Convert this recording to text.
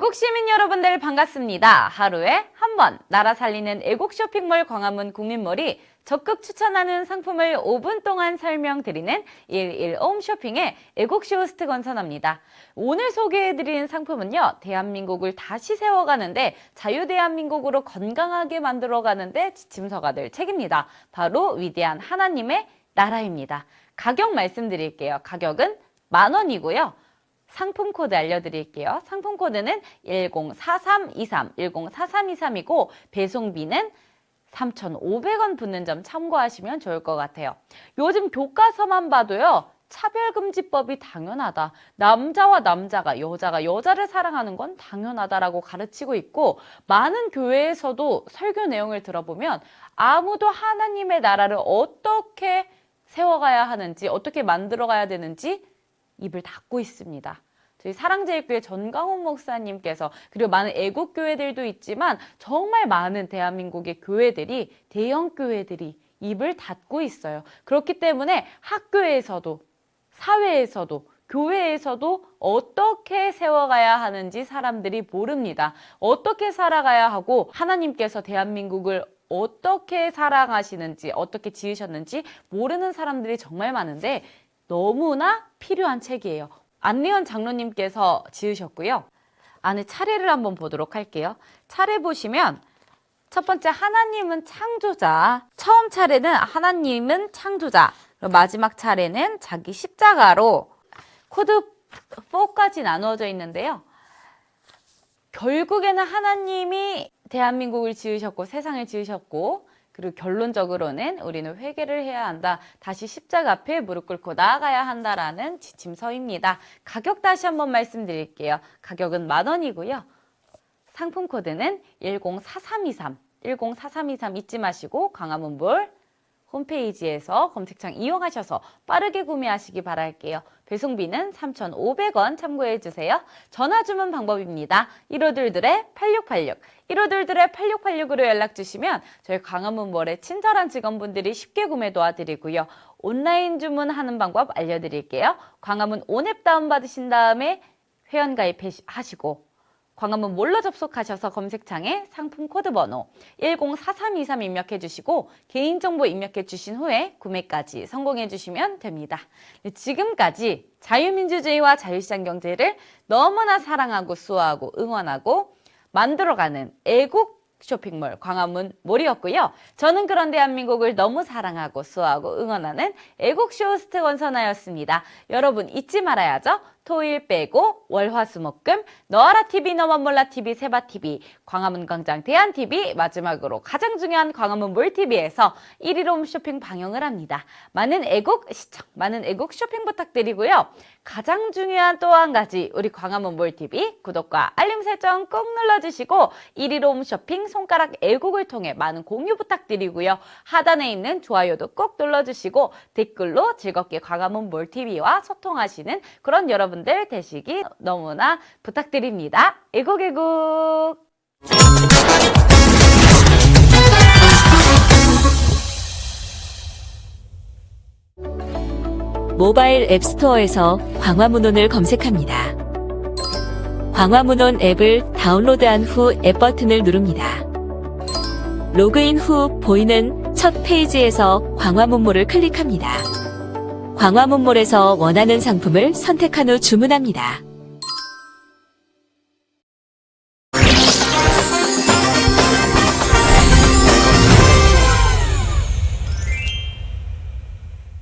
애국 시민 여러분들 반갑습니다. 하루에 한 번 나라 살리는 애국 쇼핑몰 광화문 국민몰이 적극 추천하는 상품을 5분 동안 설명드리는 115 쇼핑의 애국쇼 호스트 건선합니다. 오늘 소개해드리는 상품은요, 대한민국을 다시 세워가는데 자유대한민국으로 건강하게 만들어가는데 지침서가 될 책입니다. 바로 위대한 하나님의 나라입니다. 가격 말씀드릴게요. 가격은 만 원이고요. 상품 코드 알려드릴게요. 상품 코드는 104323, 104323이고 배송비는 3,500원 붙는 점 참고하시면 좋을 것 같아요. 요즘 교과서만 봐도요. 차별금지법이 당연하다. 남자와 남자가, 여자가 여자를 사랑하는 건 당연하다라고 가르치고 있고, 많은 교회에서도 설교 내용을 들어보면 아무도 하나님의 나라를 어떻게 세워가야 하는지, 어떻게 만들어가야 되는지 입을 닫고 있습니다. 저희 사랑제일교회 전광훈 목사님께서 그리고 많은 애국 교회들도 있지만 정말 많은 대한민국의 교회들이 대형 교회들이 입을 닫고 있어요. 그렇기 때문에 학교에서도 사회에서도 교회에서도 어떻게 세워가야 하는지 사람들이 모릅니다. 어떻게 살아가야 하고 하나님께서 대한민국을 어떻게 사랑하시는지 어떻게 지으셨는지 모르는 사람들이 정말 많은데 너무나 필요한 책이에요. 안내원 장로님께서 지으셨고요. 안에 차례를 한번 보도록 할게요. 차례 보시면 첫 번째 하나님은 창조자. 처음 차례는 하나님은 창조자. 마지막 차례는 자기 십자가로 코드 4까지 나누어져 있는데요. 결국에는 하나님이 대한민국을 지으셨고 세상을 지으셨고 그리고 결론적으로는 우리는 회개를 해야 한다. 다시 십자가 앞에 무릎 꿇고 나아가야 한다라는 지침서입니다. 가격 다시 한번 말씀드릴게요. 가격은 만 원이고요. 상품 코드는 104323, 104323 잊지 마시고 광화문볼 홈페이지에서 검색창 이용하셔서 빠르게 구매하시기 바랄게요. 배송비는 3,500원 참고해 주세요. 전화 주문 방법입니다. 15둘둘의 8686, 15둘둘의 8686으로 연락 주시면 저희 광화문몰의 친절한 직원분들이 쉽게 구매 도와드리고요. 온라인 주문하는 방법 알려드릴게요. 광화문 온앱 다운받으신 다음에 회원 가입하시고 광화문 몰로 접속하셔서 검색창에 상품 코드 번호 104323 입력해 주시고 개인정보 입력해 주신 후에 구매까지 성공해 주시면 됩니다. 네, 지금까지 자유민주주의와 자유시장 경제를 너무나 사랑하고 수호하고 응원하고 만들어가는 애국 쇼핑몰 광화문 몰이었고요. 저는 그런 대한민국을 너무 사랑하고 수호하고 응원하는 애국 쇼호스트 원선아였습니다. 여러분 잊지 말아야죠. 토일 빼고 월화수목금 너아라 TV 너만 몰라 TV 세바 TV 광화문 광장 대한 TV 마지막으로 가장 중요한 광화문 몰 TV에서 1일 홈쇼핑 방영을 합니다. 많은 애국 시청, 많은 애국 쇼핑 부탁드리고요. 가장 중요한 또 한 가지 우리 광화문 몰 TV 구독과 알림 설정 꼭 눌러주시고 1일 홈쇼핑 손가락 애국을 통해 많은 공유 부탁드리고요. 하단에 있는 좋아요도 꼭 눌러주시고 댓글로 즐겁게 광화문 몰 TV와 소통하시는 그런 여러분 들 되시기 너무나 부탁드립니다. 애국 애국. 모바일 앱스토어에서 광화문온을 검색합니다. 광화문온 앱을 다운로드한 후 앱 버튼을 누릅니다. 로그인 후 보이는 첫 페이지에서 광화문몰을 클릭합니다. 광화문몰에서 원하는 상품을 선택한 후 주문합니다.